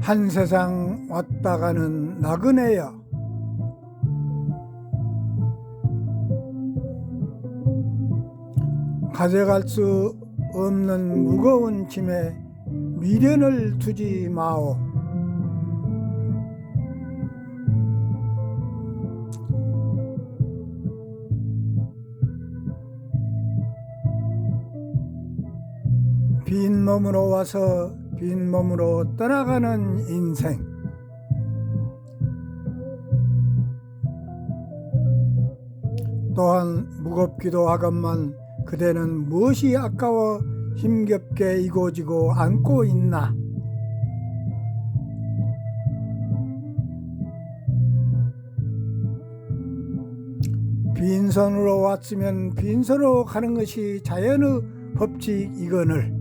한 세상 왔다 가는 나그네여 가져갈 수 없는 무거운 짐에 미련을 두지 마오. 빈 몸으로 와서 빈 몸으로 떠나가는 인생. 또한 무겁기도 하건만 그대는 무엇이 아까워 힘겹게 이고지고 안고 있나? 빈손으로 왔으면 빈손으로 가는 것이 자연의 법칙이거늘.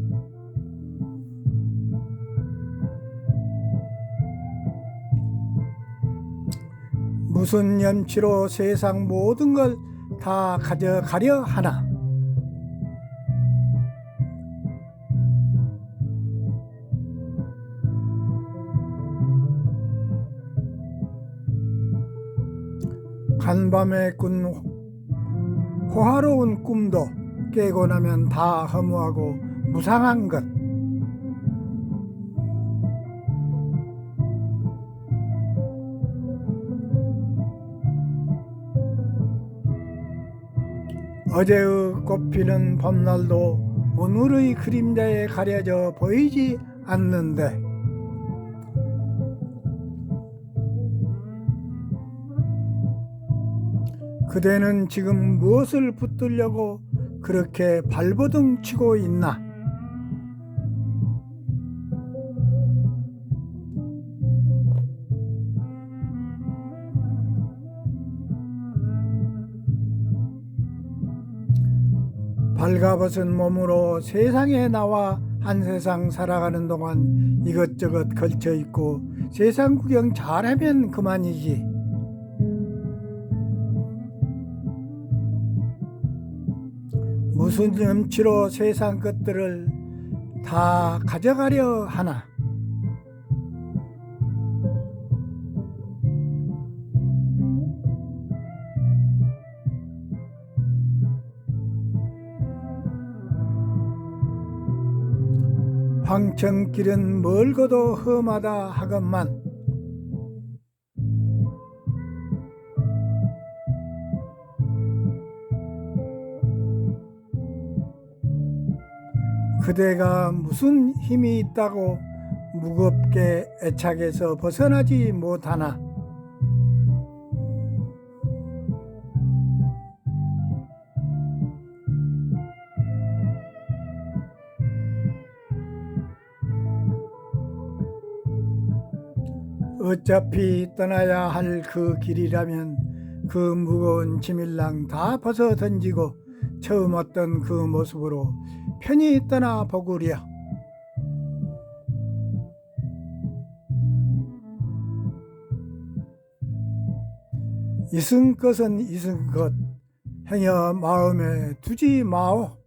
무슨 염치로 세상 모든 걸 다 가져가려 하나? 간밤에 꾼 호화로운 꿈도 깨고 나면 다 허무하고 무상한 것. 어제의 꽃피는 봄날도 오늘의 그림자에 가려져 보이지 않는데 그대는 지금 무엇을 붙들려고 그렇게 발버둥 치고 있나? 발가벗은 몸으로 세상에 나와 한 세상 살아가는 동안 이것저것 걸쳐 있고 세상 구경 잘하면 그만이지. 무슨 염치로 세상 것들을 다 가져가려 하나? 황천길은 멀고도 험하다 하건만 그대가 무슨 힘이 있다고 무겁게 애착에서 벗어나지 못하나 어차피 떠나야 할 그 길이라면 그 무거운 짐일랑 다 벗어 던지고 처음 왔던 그 모습으로 편히 떠나 보구려. 이승 것은 이승 것 행여 마음에 두지 마오.